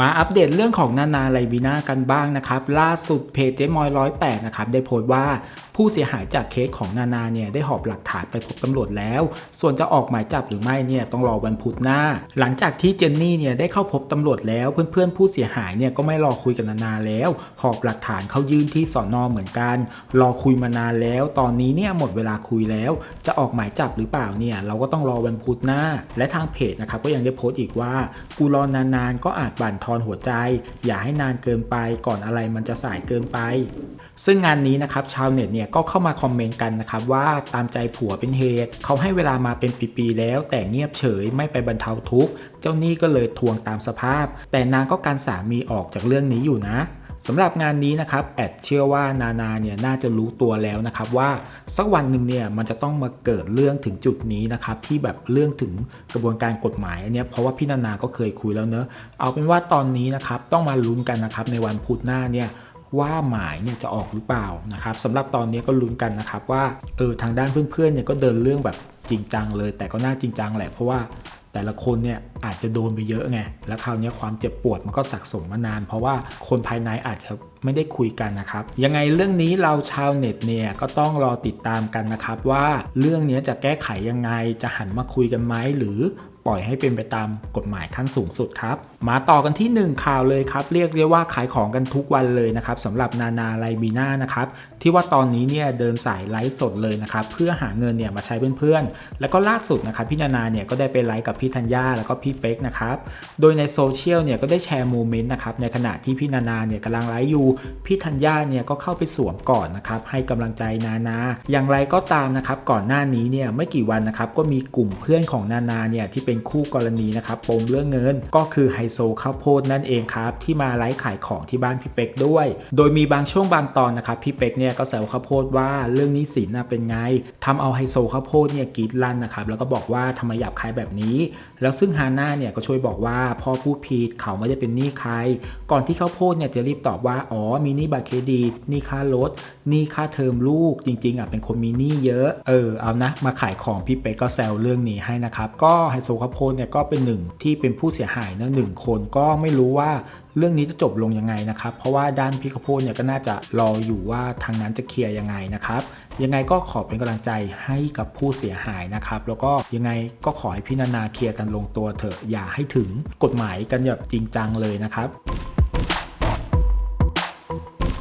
มาอัปเดตเรื่องของนานาไลบีนากันบ้างนะครับ ล่าสุดเพจเจมอยร้อยแปดนะครับได้โพสต์ว่าผู้เสียหายจากเคสของนานาเนี่ยได้หอบหลักฐานไปพบตำรวจแล้ว ส่วนจะออกหมายจับหรือไม่เนี่ยต้องรอวันพุธหน้า หลังจากที่เจนนี่เนี่ยได้เข้าพบตำรวจแล้ว เพื่อนๆ ผู้เสียหายเนี่ยก็ไม่รอคุยกับนานาแล้ว หอบหลักฐานเข้ายื่นที่สอนอเหมือนกัน รอคุยมานานแล้ว ตอนนี้เนี่ยหมดเวลาคุยแล้ว จะออกหมายจับหรือเปล่าเนี่ยเราก็ต้องรอวันพุธหน้า และทางเพจนะครับก็ยังได้โพสต์อีกว่ากูรอนานๆก็อาจบั่นทอนหัวใจ อย่าให้นานเกินไปก่อนอะไรมันจะสายเกินไป ซึ่งงานนี้นะครับชาวเน็ตเนี่ยก็เข้ามาคอมเมนต์กันนะครับว่าตามใจผัวเป็นเหตุ เขาให้เวลามาเป็นปีๆแล้ว แต่เงียบเฉยไม่ไปบรรเทาทุกข์ เจ้าหนี้ก็เลยทวงตามสภาพ แต่นางก็การสามีออกจากเรื่องนี้อยู่นะ สำหรับงานนี้นะครับแอดเชื่อว่านานาเนี่ยน่าจะรู้ตัวแล้วนะครับว่าสักวันหนึ่งเนี่ยมันจะต้องมาเกิดเรื่องถึงจุดนี้นะครับที่แบบเรื่องถึงกระบวนการกฎหมายอันนี้เพราะว่าพี่นานาก็เคยคุยแล้วเนอะเอาเป็นว่าตอนนี้นะครับต้องมาลุ้นกันนะครับในวันพุธหน้าเนี่ยว่าหมายเนี่ยจะออกหรือเปล่านะครับสำหรับตอนนี้ก็ลุ้นกันนะครับว่าเออทางด้านเพื่อนๆเนี่ยก็เดินเรื่องแบบจริงจังเลย แต่ก็น่าจริงจังแหละเพราะว่า แต่ละคนเนี่ยอาจจะโดนไปเยอะไง แล้วคราวนี้ความเจ็บปวดมันก็สะสมมานาน เพราะว่าคนภายในอาจจะไม่ได้คุยกันนะครับ ยังไงเรื่องนี้เราชาวเน็ตเนี่ยก็ต้องรอติดตามกันนะครับว่าเรื่องนี้จะแก้ไขยังไง จะหันมาคุยกันไหมหรือ ปล่อยให้เป็นไปตามกฎหมายขั้นสูงสุดครับ มาต่อกันที่ 1 ข่าวเลยครับ เรียกได้ว่าขายของกันทุกวันเลยนะครับสำหรับนานาไลบีน่านะครับที่ว่าตอนนี้เนี่ยเดินสายไลฟ์สดเลยนะครับเพื่อหาเงินเนี่ยมาใช้เพื่อนๆ แล้วก็ล่าสุดนะครับพี่นานาเนี่ยก็ได้ไปไลฟ์กับพี่ธัญญาแล้วก็พี่เป๊กนะครับโดยในโซเชียลเนี่ยก็ได้แชร์โมเมนต์นะครับในขณะที่พี่นานาเนี่ยกำลังไลฟ์อยู่พี่ธัญญาเนี่ยก็เข้าไปสวมก่อนนะครับให้กำลังใจนานา อย่างไรก็ตามนะครับก่อนหน้านี้เนี่ยไม่กี่วันนะครับก็มีกลุ่มเพื่อนของนานาเนี่ยที่เป็นเป็นคู่กรณีนะครับปมเรื่องเงิน ก็คือไฮโซข้าวโพดนั่นเองครับที่มาไลฟ์ขายของที่บ้านพี่เป็กด้วย โดยมีบางช่วงบางตอนนะครับพี่เป็กเนี่ยก็แซวข้าวโพดว่าเรื่องนี้สิน่ะเป็นไงทำเอาไฮโซข้าวโพดเนี่ยกีดลั่นนะครับแล้วก็บอกว่าทำไมหยาบคายแบบนี้ แล้วซึ่งฮาน่าเนี่ยก็ช่วยบอกว่าพ่อพูดผิดเขาไม่ได้เป็นหนี้ใคร ก่อนที่ข้าวโพดเนี่ยจะรีบตอบว่าอ๋อมีหนี้บัตรเครดิตหนี้ค่ารถหนี้ค่าเทอมลูกจริงๆอะเป็นคนมีหนี้เยอะ เออเอานะมาขายของพี่เป๊กก็แซวเรื่องนี้ให้นะครับก็ไฮโซขพลเนี่ยก็เป็นหนึ่งที่เป็นผู้เสียหายนะหนึ่งคนก็ไม่รู้ว่าเรื่องนี้จะจบลงยังไงนะครับ เพราะว่าด้านพี่ข้าวโพลเนี่ยก็น่าจะรออยู่ว่าทางนั้นจะเคลียร์ยังไงนะครับ ยังไงก็ขอเป็นกำลังใจให้กับผู้เสียหายนะครับ แล้วก็ยังไงก็ขอให้พี่นานาเคลียร์กันลงตัวเถอะอย่าให้ถึงกฎหมายกันแบบจริงจังเลยนะครับ